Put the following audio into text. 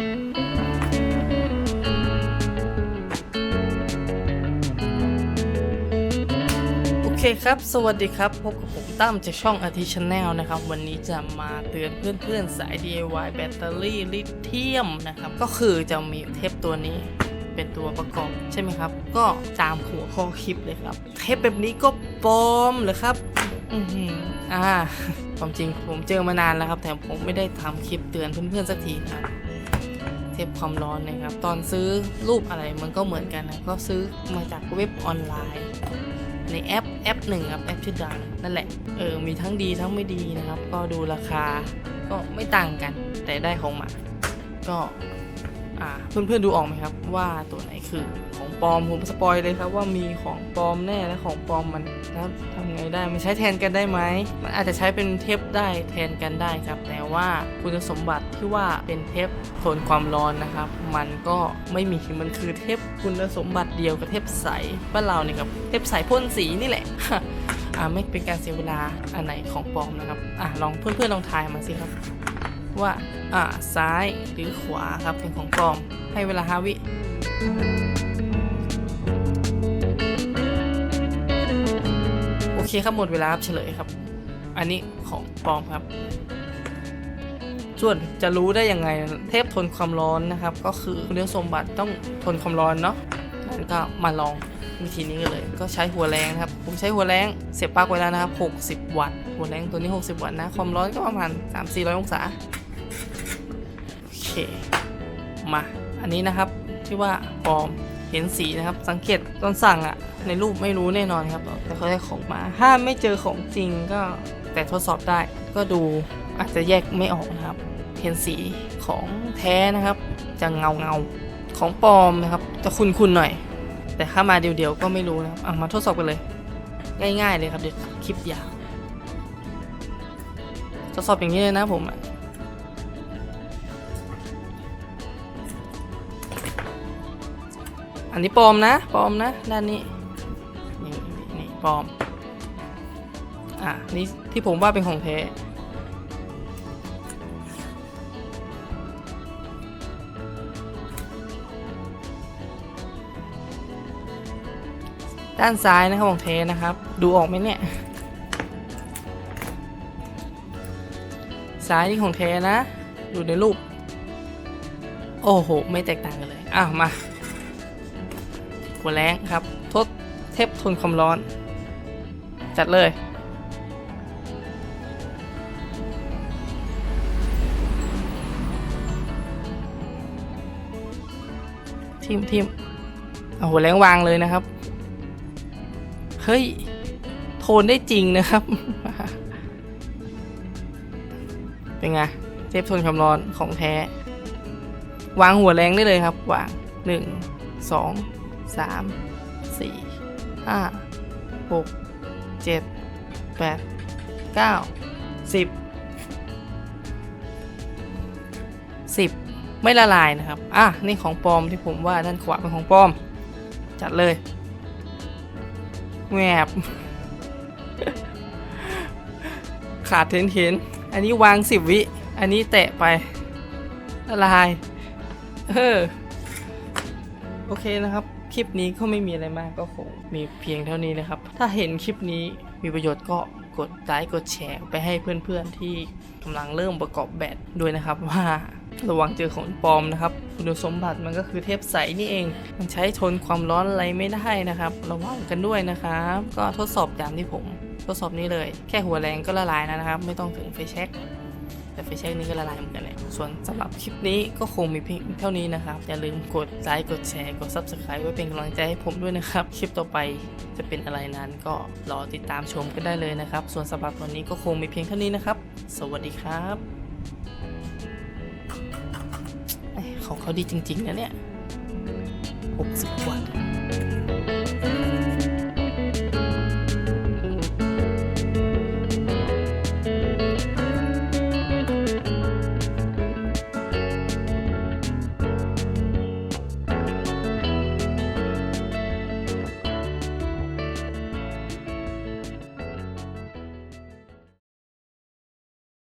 โอเคครับ สวัสดีครับพบกับผมตั้มจากช่องอาทิชแนลนะครับ วันนี้จะมาเตือนเพื่อนๆ สาย DIY แบตเตอรี่ลิเธียมนะครับ ก็คือจะมีเทปตัวนี้เป็นตัวประกอบใช่ไหมครับ ก็ตามหัวข้อคลิปเลยครับ เทปแบบนี้ก็ปลอมเหรอครับ อือหืออ่าความจริงผมเจอมานานแล้วครับ แต่ผมไม่ได้ทำคลิปเตือนเพื่อนๆสักทีครับ เทปความร้อนนะครับ ตอนซื้อรูปอะไรมันก็เหมือนกันนะก็ซื้อมาจากเว็บออนไลน์ ในแอปแอปหนึ่งครับแอปชื่อดังนั่นแหละเออมีทั้งดีทั้งไม่ดีนะครับ ก็ดูราคาก็ไม่ต่างกัน แต่ได้ของมาก็ อ่าเพื่อนๆดูออกไหมครับว่าตัวไหนคือของปลอมผมสปอยเลยครับว่ามีของปลอมแน่และของปลอมมันแล้วทำไงได้มันใช้แทนกันได้ไหมมันอาจจะใช้เป็นเทปได้แทนกันได้ครับ แต่ว่าคุณสมบัติที่ว่าเป็นเทปทนความร้อนนะครับ มันก็ไม่มีมันคือเทปคุณสมบัติเดียวกับเทปใสบ้านเราเนี่ยครับเทปใสพ่นสีนี่แหละอ่าไม่เป็นการเสียเวลาอันไหนของปลอมนะครับอ่าลองเพื่อนๆลองทายมาสิครับ ว่าอ่าซ้ายหรือขวาครับเป็นของปลอม ให้เวลาห้าวิโอเคครับหมดเวลาครับเฉลยครับ อันนี้ของปลอมครับ ส่วนจะรู้ได้ยังไงเทพทนความร้อนนะครับ ก็คือคุณสมบัติต้องทนความร้อนเนาะงั้นก็มาลองวิธีนี้กันเลย ก็ใช้หัวแรงครับ ผมใช้หัวแรงเสียบปลั๊กไว้แล้วนะครับ 60 วัตต์ หัวแรงตัวนี้ 60 วัตต์นะ ความร้อนก็ประมาณ 3-400 องศา โอเค มา อันนี้นะครับที่ว่าปลอมเห็นสีนะครับ สังเกตตอนสั่งอะในรูปไม่รู้แน่นอนครับ แต่เขาได้ของมา ถ้าไม่เจอของจริงก็แต่ทดสอบได้ ก็ดูอาจจะแยกไม่ออกนะครับ เห็นสีของแท้นะครับ จะเงาเงาของปลอมนะครับ จะคุนคุนๆหน่อย แต่ถ้ามาเดียวๆก็ไม่รู้นะครับอะมาทดสอบกันเลย ง่าย ๆ เลยครับเดี๋ยวคลิปยาว ดสอบอย่างนี้เลยนะผมอะอันนี้ปลอมนะปลอมนะด้านนี้นี่นี่ปลอมอะนี่ที่ผมว่าเป็นของแท้ด้านซ้ายนะครับของแท้นะครับ ดูออกไหมเนี่ย ซ้ายนี่ของแท้นะดูในรูป โอ้โห ไม่แตกต่างกันเลยอะมาหัวแรงครับ ทดเทปทนความร้อน จัดเลย ทิมทิมเอาหัวแรงวางเลยนะครับ เฮ้ย โทนได้จริงนะครับ เป็นไงเทปทนความร้อนของแท้ วางหัวแรงได้เลยครับ วางหนึ่งสองสามสี่ห้าหกเจ็ดแปดเก้าสิบสิบไม่ละลายนะครับ อะ นี่ของปลอมที่ผมว่าด้านขวาเป็นของปลอม จัดเลยแงบขาดเทนเทน อันนี้วางสิบวิ อันนี้แตะไปละลาย เออ โอเคนะครับ คลิปนี้ก็ไม่มีอะไรมากก็คงมีเพียงเท่านี้นะครับ ถ้าเห็นคลิปนี้มีประโยชน์ก็กดไลค์กดแชร์ไปให้เพื่อนๆที่กำลังเริ่มประกอบแบตด้วยนะครับว่าระวังเจอของปลอมนะครับ คุณสมบัติมันก็คือเทปใสนี่เอง มันใช้ทนความร้อนอะไรไม่ได้นะครับ ระวังกันด้วยนะครับ ก็ทดสอบตามที่ผม ทดสอบนี้เลย แค่หัวแรงก็ละลายแล้วนะครับ ไม่ต้องถึงไฟแช็กแต่ไฟแช็กนี้ก็ละลายเหมือนกันแหละส่วนสำหรับคลิปนี้ก็คงมีเพียงเท่านี้นะครับ อย่าลืมกดไลค์กดแชร์กด Subscribe ไว้เป็นกำลังใจให้ผมด้วยนะครับ คลิปต่อไปจะเป็นอะไรนั้นก็รอติดตามชมกันได้เลยนะครับ ส่วนสำหรับวันนี้ก็คงมีเพียงเท่านี้นะครับ สวัสดีครับของเขาดีจริงๆนะเนี่ย60วัตต์